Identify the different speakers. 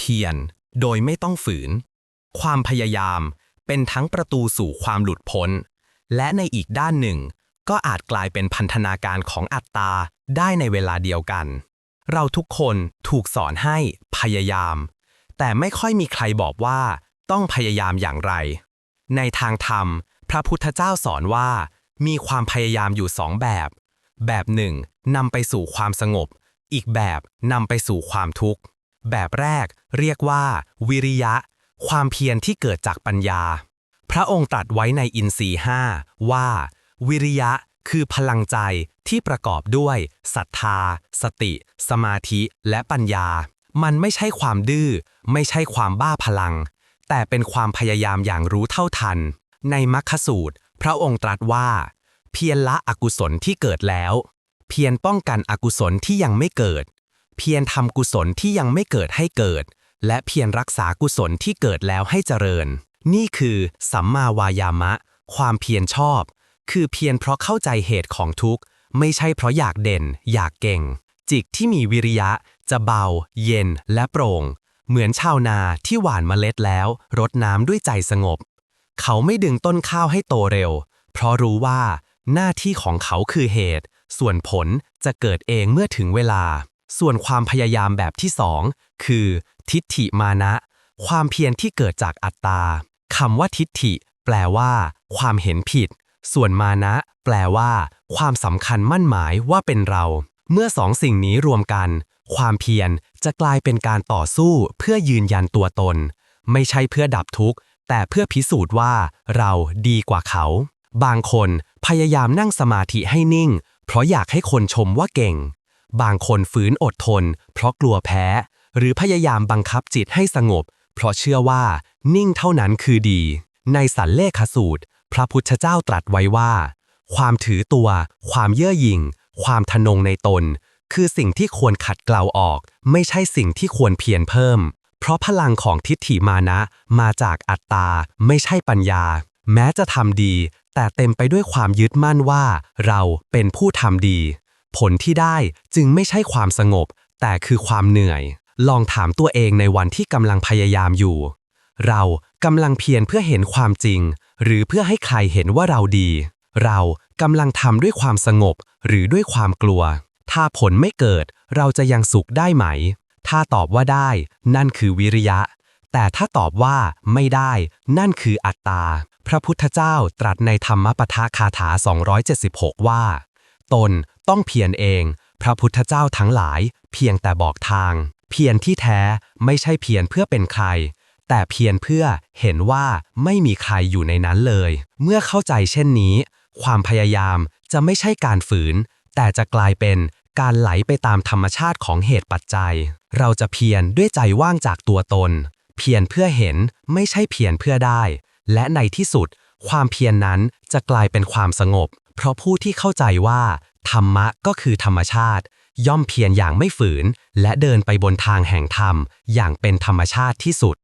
Speaker 1: เพียรโดยไม่ต้องฝืน ความพยายามเป็นทั้งประตูสู่ความหลุดพ้น และในอีกด้านหนึ่ง ก็อาจกลายเป็นพันธนาการของอัตตาได้ในเวลาเดียวกัน เราทุกคนถูกสอนให้พยายาม แต่ไม่ค่อยมีใครบอกว่าต้องพยายามอย่างไร ในทางธรรม พระพุทธเจ้าสอนว่า มีความพยายามอยู่สองแบบ แบบหนึ่งนำไปสู่ความสงบ อีกแบบนำไปสู่ความทุกข์ แบบแรก เรียกว่า วิริยะ ความเพียรที่เกิดจากปัญญา พระองค์ตรัสไว้ในอินทรีห้าว่า วิริยะคือพลังใจที่ประกอบด้วยศรัทธา สติ สมาธิและปัญญา มันไม่ใช่ความดื้อ ไม่ใช่ความบ้าพลัง แต่เป็นความพยายามอย่างรู้เท่าทัน ในมัคคสูตร พระองค์ตรัสว่า เพียรละอกุศลที่เกิดแล้ว เพียรป้องกันอกุศลที่ยังไม่เกิด เพียรทำกุศลที่ยังไม่เกิดให้เกิด และเพียรรักษากุศลที่เกิดแล้วให้เจริญ นี่คือ สัมมาวายามะ ความเพียรชอบ คือเพียรเพราะเข้าใจเหตุของทุกข์ ไม่ใช่เพราะอยากเด่น อยากเก่ง จิตที่มีวิริยะ จะเบา เย็น และโปร่ง เหมือนชาวนาที่หว่านเมล็ดแล้ว รดน้ำด้วยใจสงบ เขาไม่ดึงต้นข้าวให้โตเร็ว เพราะรู้ว่า หน้าที่ของเขาคือเหตุ ส่วนผลจะเกิดเองเมื่อถึงเวลา ส่วนความพยายามแบบที่สองคือ ทิฏฐิมานะ ความเพียรที่เกิดจากอัตตาคำว่าทิฏฐิ แปลว่า ความเห็นผิด ส่วนมานะ แปลว่า ความสำคัญมั่นหมายว่าเป็นเรา เมื่อสองสิ่งนี้รวมกัน ความเพียรจะกลายเป็นการต่อสู้เพื่อยืนยันตัวตน ไม่ใช่เพื่อดับทุกข์ แต่เพื่อพิสูจน์ว่า เราดีกว่าเขา บางคนพยายามนั่งสมาธิให้นิ่ง เพราะอยากให้คนชมว่าเก่ง บางคนฝืนอดทน เพราะกลัวแพ้ หรือพยายามบังคับจิตให้สงบ เพราะเชื่อว่า นิ่งเท่านั้นคือดี ในสันเลขสูตร พระพุทธเจ้าตรัสไว้ว่า ความถือตัว ความเย่อหยิ่ง ความทะนงในตน คือสิ่งที่ควรขัดเกลาออก ไม่ใช่สิ่งที่ควรเพียรเพิ่ม เพราะพลังของทิฏฐิมานะ มาจากอัตตา ไม่ใช่ปัญญา แม้จะทำดี แต่เต็มไปด้วยความยึดมั่นว่า เราเป็นผู้ทำดี ผลที่ได้จึงไม่ใช่ความสงบ แต่คือความเหนื่อย ลองถามตัวเองในวันที่กำลังพยายามอยู่ เรากำลังเพียรเพื่อเห็นความจริง หรือเพื่อให้ใครเห็นว่าเราดี เรากำลังทำด้วยความสงบ หรือด้วยความกลัว ถ้าผลไม่เกิด เราจะยังสุขได้ไหม ถ้าตอบว่าได้ นั่นคือวิริยะ แต่ถ้าตอบว่าไม่ได้ นั่นคืออัตตา พระพุทธเจ้าตรัสในธรรมปทาคาถา 276 ว่า ตน ต้องเพียรเอง พระพุทธเจ้าทั้งหลาย เพียงแต่บอกทาง เพียรที่แท้ไม่ใช่เพียรเพื่อเป็นใคร แต่เพียรเพื่อเห็นว่าไม่มีใครอยู่ในนั้นเลย เมื่อเข้าใจเช่นนี้ ความพยายามจะไม่ใช่การฝืน แต่จะกลายเป็นการไหลไปตามธรรมชาติของเหตุปัจจัย เราจะเพียรด้วยใจว่างจากตัวตน เพียรเพื่อเห็นไม่ใช่เพียรเพื่อได้ และในที่สุด ความเพียรนนั้นจะกลายเป็นความสงบ เพราะผู้ที่เข้าใจว่า ธรรมะก็คือธรรมชาติ ย่อมเพียรอย่างไม่ฝืน และเดินไปบนทางแห่งธรรม อย่างเป็นธรรมชาติที่สุด